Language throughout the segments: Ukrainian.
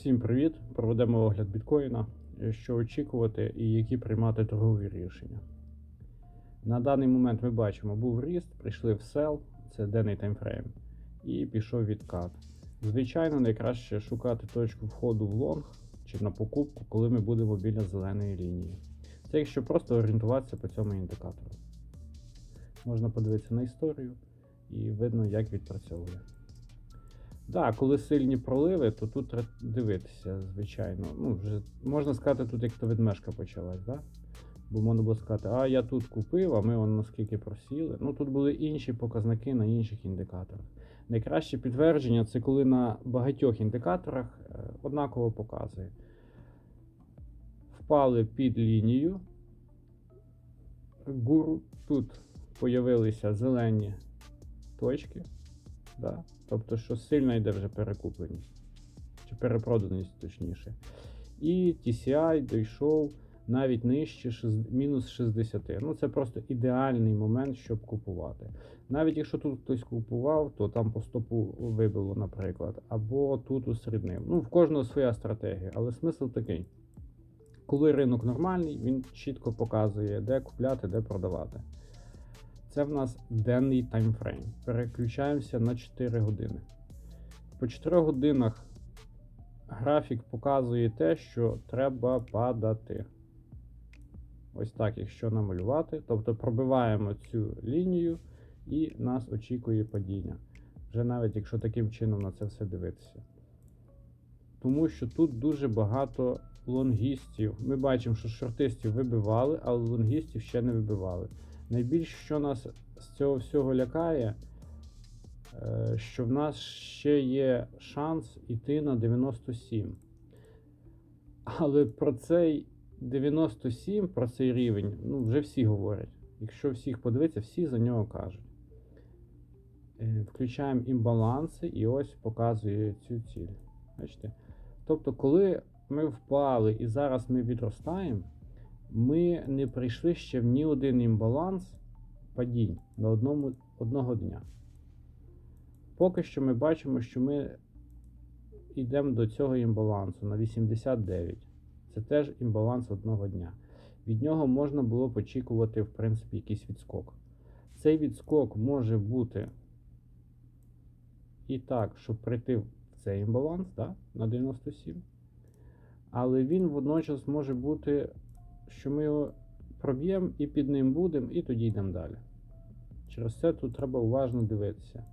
Всім привіт! Проведемо огляд біткоїна, що очікувати і які приймати торгові рішення. На даний момент ми бачимо, був ріст, прийшли в сел, це денний таймфрейм, і пішов відкат. Звичайно, найкраще шукати точку входу в лонг чи на покупку, коли ми будемо біля зеленої лінії. Це якщо просто орієнтуватися по цьому індикатору. Можна подивитися на історію і видно, як відпрацьовує. Так, коли сильні проливи, то тут треба дивитися, звичайно. Ну, вже можна сказати, тут як то ведмешка почалась, да? Бо можна було сказати, а я тут купив, а ми вон наскільки просіли. Ну тут були інші показники на інших індикаторах. Найкраще підтвердження це коли на багатьох індикаторах е, однаково показує. Впали під лінію. Гуру тут появилися зелені точки. Да? Тобто, що сильно йде вже перекупленість, чи перепроданість точніше. І TCI дійшов навіть нижче мінус 60. Ну, це просто ідеальний момент, щоб купувати. Навіть якщо тут хтось купував, то там по стопу вибило, наприклад, або тут усріднив. Ну, в кожного своя стратегія, але смисл такий. Коли ринок нормальний, він чітко показує, де купляти, де продавати. Це в нас денний таймфрейм. Переключаємося на 4 години. По 4 годинах графік показує те, що треба падати. Ось так, якщо намалювати. Тобто пробиваємо цю лінію і нас очікує падіння. Вже навіть якщо таким чином на це все дивитися. Тому що тут дуже багато лонгістів. Ми бачимо, що шортистів вибивали, але лонгістів ще не вибивали. Найбільше, що нас з цього всього лякає, е, що в нас ще є шанс іти на 97. Але про цей 97, про цей рівень, ну, вже всі говорять. Якщо всіх подивитися, всі за нього кажуть. Е, Включаємо імбаланси і ось показує цю ціль. Бачите? Тобто, коли ми впали і зараз ми відростаємо, ми не прийшли ще в ні один імбаланс падінь на одному, одного дня. Поки що ми бачимо, що ми йдемо до цього імбалансу на 89. Це теж імбаланс одного дня. Від нього можна було б очікувати, в принципі, якийсь відскок. Цей відскок може бути і так, щоб прийти в цей імбаланс да, на 97. Але він водночас може бути, що ми його проб'ємо і під ним будемо, і тоді йдемо далі. Через це тут треба уважно дивитися.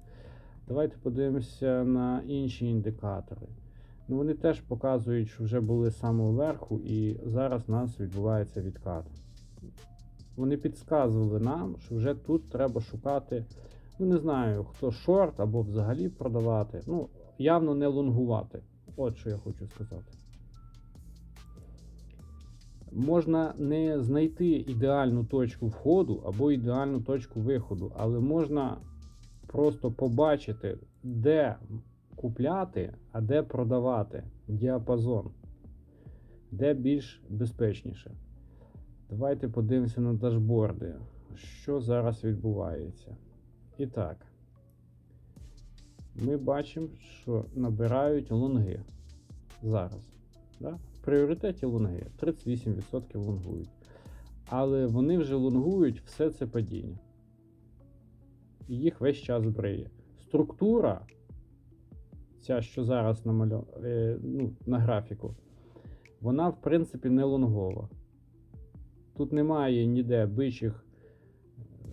Давайте подивимося на інші індикатори. Ну, Вони теж показують, що вже були з самого верху, і зараз у нас відбувається відкат. Вони підказували нам, що вже тут треба шукати, ну не знаю, хто шорт або взагалі продавати. Ну, явно не лонгувати. От що я хочу сказати. Можна не знайти ідеальну точку входу або ідеальну точку виходу, але можна просто побачити, де купляти, а де продавати діапазон, де більш безпечніше. Давайте подивимося на дашборди, що зараз відбувається. І так, ми бачимо, що набирають лонги зараз. Да? В пріоритеті лонги 38% лонгують. Але вони вже лонгують все це падіння. І їх весь час бриє. Структура, ця, що зараз намальо... е, ну, на графіку, вона, в принципі, не лонгова. Тут немає ніде бичих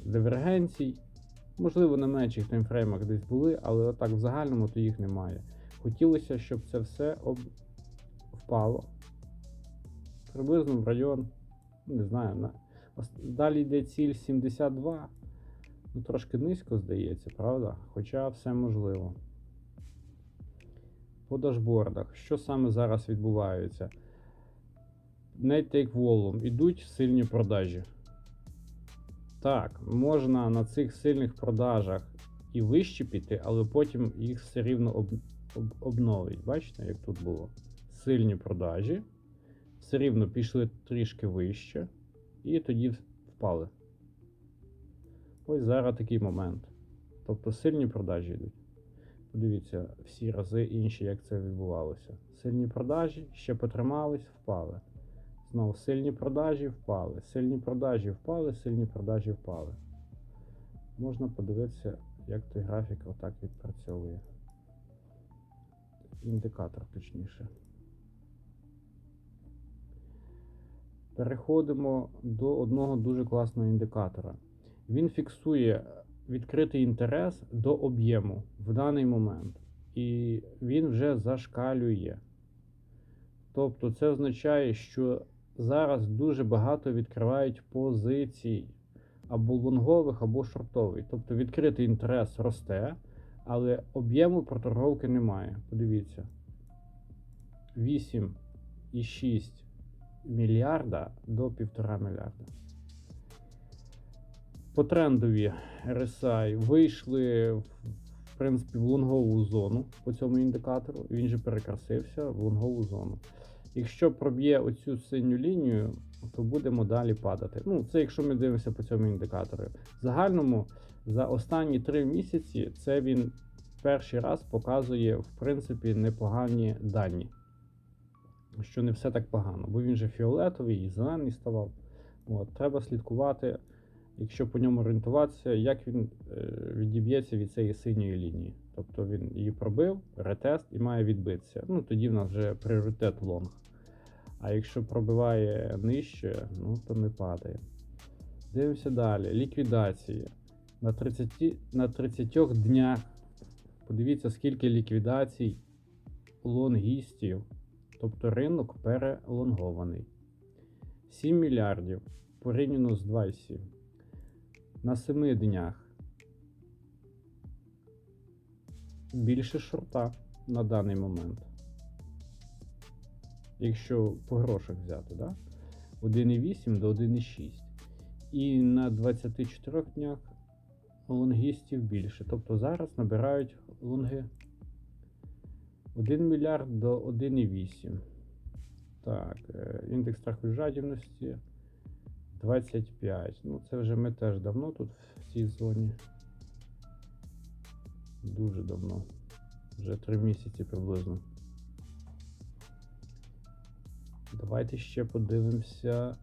дивергенцій. Можливо, на менших таймфреймах десь були, але отак в загальному то їх немає. Хотілося, щоб це все об... впало. Приблизно в район, не знаю, на... далі йде ціль 72. Ну, трошки низько здається, правда? Хоча все можливо. По дашбордах. Що саме зараз відбувається? Net Take Volume. Ідуть сильні продажі. Так, можна на цих сильних продажах і вище піти, але потім їх все рівно об, об, обновить. Бачите, як тут було? Сильні продажі. Все рівно пішли трішки вище, і тоді впали. Ось зараз такий момент. Тобто сильні продажі йдуть. Подивіться всі рази інші, як це відбувалося. Сильні продажі, ще потримались, впали. Знову сильні продажі впали. Сильні продажі впали, сильні продажі впали. Можна подивитися, як той графік отак відпрацьовує. Індикатор точніше. Переходимо до одного дуже класного індикатора. Він фіксує відкритий інтерес до об'єму в даний момент. І він вже зашкалює. Тобто це означає, що зараз дуже багато відкривають позицій або лонгових, або шортових. Тобто відкритий інтерес росте, але об'єму проторговки немає. Подивіться. 8,6 мільярда до 1,5 мільярда. По трендові RSI вийшли в принципі в лонгову зону по цьому індикатору. Він же перекрасився в лонгову зону. Якщо проб'є оцю синю лінію, то будемо далі падати. Ну, це якщо ми дивимося по цьому індикатору. В загальному за останні три місяці це він перший раз показує в принципі непогані дані. Що не все так погано, бо він же фіолетовий і зелений ставав. От, Треба слідкувати, якщо по ньому орієнтуватися, як він е, відіб'ється від цієї синьої лінії. Тобто він її пробив, ретест і має відбитися. Ну тоді в нас вже пріоритет лонг. А якщо пробиває нижче, ну то ми падаємо. Дивимося далі. Ліквідації. На 30, на 30 днях. Подивіться, скільки ліквідацій лонгістів. Тобто ринок перелонгований. 7 мільярдів порівняно з 2,7. На 7 днях. Більше шорта на даний момент. Якщо по грошах взяти, да? 1,8 до 1,6. І на 24 днях лонгістів більше. Тобто зараз набирають лонги 1 мільярд до 1,8. Так, е, індекс страху жадібності 25. Ну, це вже ми теж давно тут в цій зоні. Дуже давно. Вже 3 місяці приблизно. Давайте ще подивимося.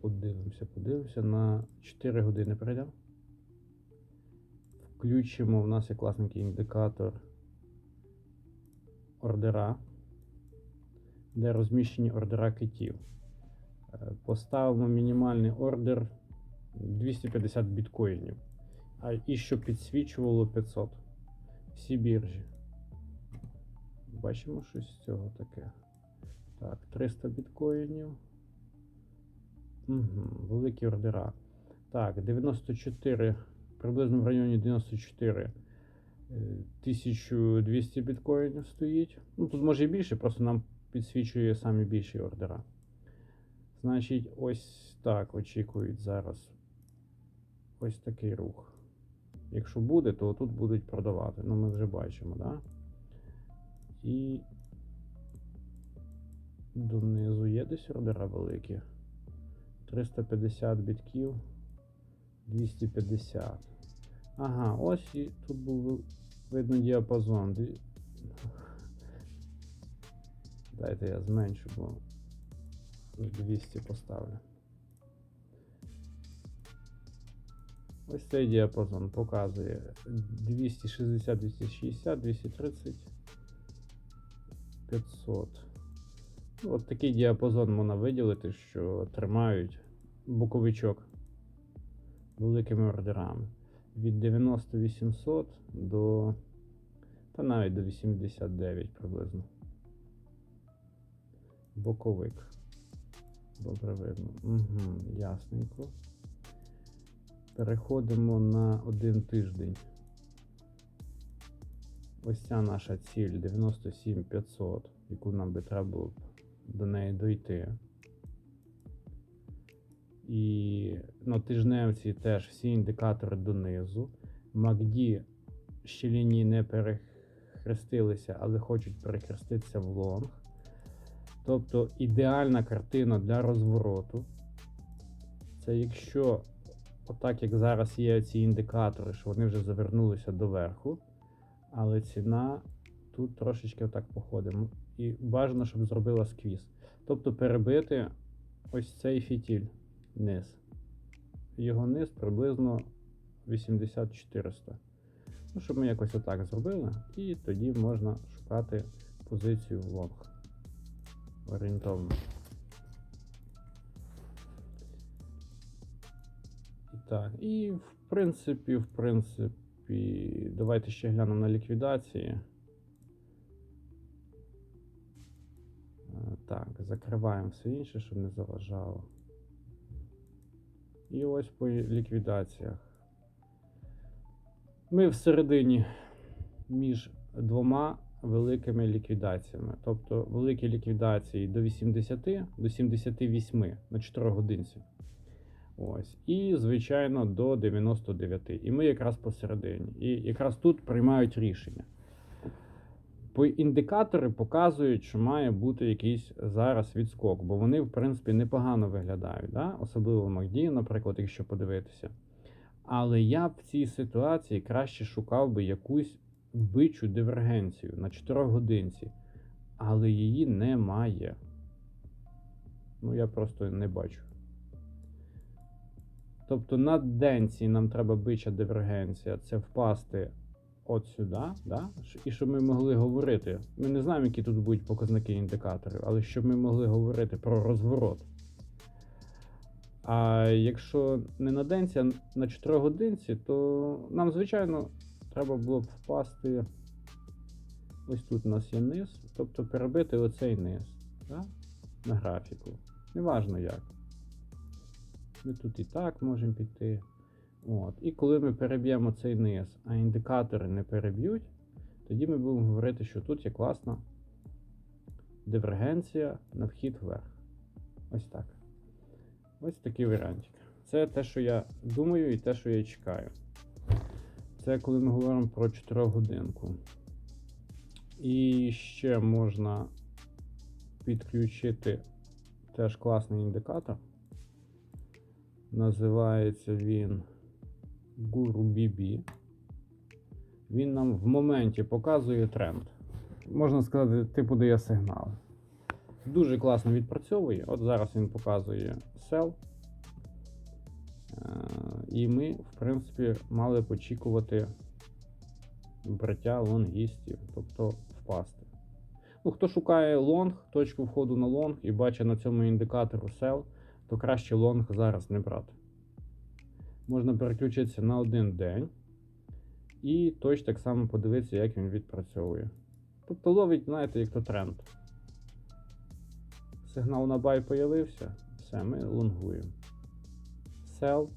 Подивимося, подивимося. На 4 години прийдемо. Включимо, в нас є класненький індикатор ордера, де розміщені ордера китів. Е, Поставимо мінімальний ордер 250 біткоїнів. А і щоб підсвічувало 500. Всі біржі. Бачимо щось з цього таке. Так, 300 біткоїнів. Угу, великі ордера. Так, 94, приблизно в районі 94 е, 1200 біткоїнів стоїть. Ну, тут може і більше, просто нам підсвічує самі більші ордера. Значить, ось так очікують зараз. Ось такий рух. Якщо буде, то тут будуть продавати. Ну, ми вже бачимо, да? І донизу є десь ордера великі. 350 бітків. 250. Ага, ось і тут був видно діапазон. Дайте я зменшу, бо 200 поставлю. Ось цей діапазон показує 260, 260, 230, 500. Ну, От такий діапазон можна виділити, що тримають боковичок великими ордерами. Від 90 800 до. Та навіть до 89 приблизно. Боковик. Добре видно. Угу, ясненько. Переходимо на один тиждень. Ось ця наша ціль 97 500, яку нам би треба було до неї дойти. І на тижневці теж всі індикатори донизу. MACD ще лінії не перехрестилися, але хочуть перехреститися в лонг. Тобто ідеальна картина для розвороту. Це якщо отак як зараз є ці індикатори, що вони вже завернулися до верху, але ціна тут трошечки отак походить. М, І бажано, щоб зробила сквіз. Тобто перебити ось цей фітіль низ. Його низ приблизно 80-400. Ну, щоб ми якось отак зробили, і тоді можна шукати позицію лонг. Орієнтовно. Так, і в принципі, в принципі, давайте ще глянемо на ліквідації. Е, Так, закриваємо все інше, щоб не заважало. І ось по ліквідаціях. Ми всередині між двома великими ліквідаціями. Тобто великі ліквідації до 80, до 78 на 4 годинці. Ось. І, звичайно, до 99. І ми якраз посередині. І якраз тут приймають рішення. Індикатори показують, що має бути якийсь зараз відскок, бо вони, в принципі, непогано виглядають, да? особливо в MACD, наприклад, якщо подивитися. Але я б в цій ситуації краще шукав би якусь бичу дивергенцію на 4 годинці, але її немає. Ну, я просто не бачу. Тобто на денці нам треба бича дивергенція, це впасти от сюди, да? І щоб ми могли говорити. Ми не знаємо, які тут будуть показники індикаторів, але щоб ми могли говорити про розворот. А якщо не на денці, а на 4 годинці, то нам, звичайно, треба було б впасти. Ось тут у нас є низ, тобто перебити оцей низ да? на графіку. Неважно як. Ми тут і так можемо піти. От. І коли ми переб'ємо цей низ, а індикатори не переб'ють, тоді ми будемо говорити, що тут є класна дивергенція на вхід вверх. Ось так. Ось такий варіантик. Це те, що я думаю, і те, що я чекаю. Це коли ми говоримо про 4 годинку. І ще можна підключити теж класний індикатор. Називається він Guru BB. Він нам в моменті показує тренд. Можна сказати, типу дає сигнал. Дуже класно відпрацьовує. От зараз він показує sell. Е, І ми, в принципі, мали б очікувати браття лонгістів, тобто впасти. Ну, хто шукає лонг, точку входу на лонг і бачить на цьому індикатору sell, то краще лонг зараз не брати. Можна переключитися на один день і точно так само подивитися, як він відпрацьовує. Тобто ловить, знаєте, як то тренд. Сигнал на buy появився, все, ми лонгуємо. Sell,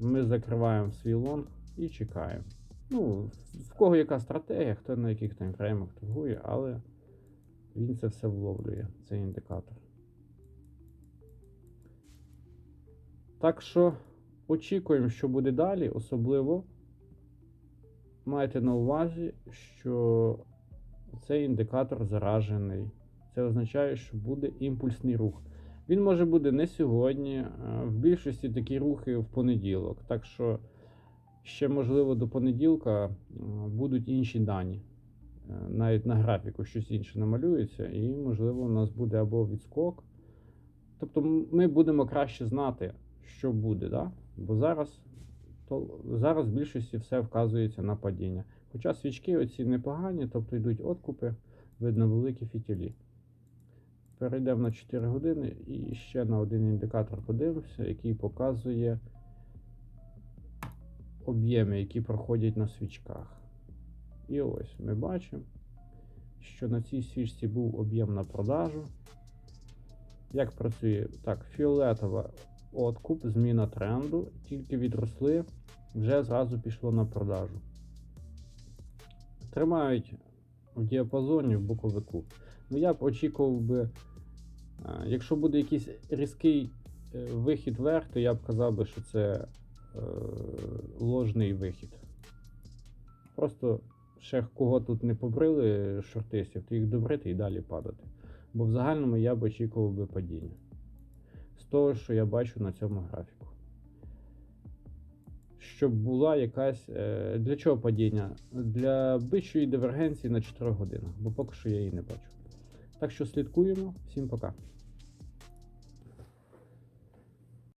ми закриваємо свій лонг і чекаємо. Ну, в кого яка стратегія, хто на яких таймфреймах торгує, але він це все вловлює, цей індикатор. Так що очікуємо, що буде далі, особливо майте на увазі, що цей індикатор заражений. Це означає, що буде імпульсний рух. Він може бути не сьогодні, а в більшості такі рухи в понеділок. Так що ще, можливо, до понеділка е, будуть інші дані. Е, Навіть на графіку щось інше намалюється, і, можливо, у нас буде або відскок. Тобто ми будемо краще знати, що буде. Да? Бо зараз, то, зараз в більшості все вказується на падіння. Хоча свічки оці непогані, тобто йдуть откупи, видно великі фітілі. Перейдемо на 4 години і ще на один індикатор подивимося, який показує об'єми, які проходять на свічках. І ось ми бачимо, що на цій свічці був об'єм на продажу. Як працює? Так, фіолетова откуп, зміна тренду, тільки відросли, вже зразу пішло на продажу. Тримають в діапазоні в боковику. Ну, я б очікував би, якщо буде якийсь різкий е, вихід вверх, то я б казав би, що це е, ложний вихід. Просто ще кого тут не побрили шортистів, то їх добрити і далі падати. Бо в загальному я б очікував би падіння. Того, що я бачу на цьому графіку. щоб була якась. е, Для чого падіння? Для більшої дивергенції на 4 години, бо поки що я її не бачу. Так що слідкуємо. Всім пока.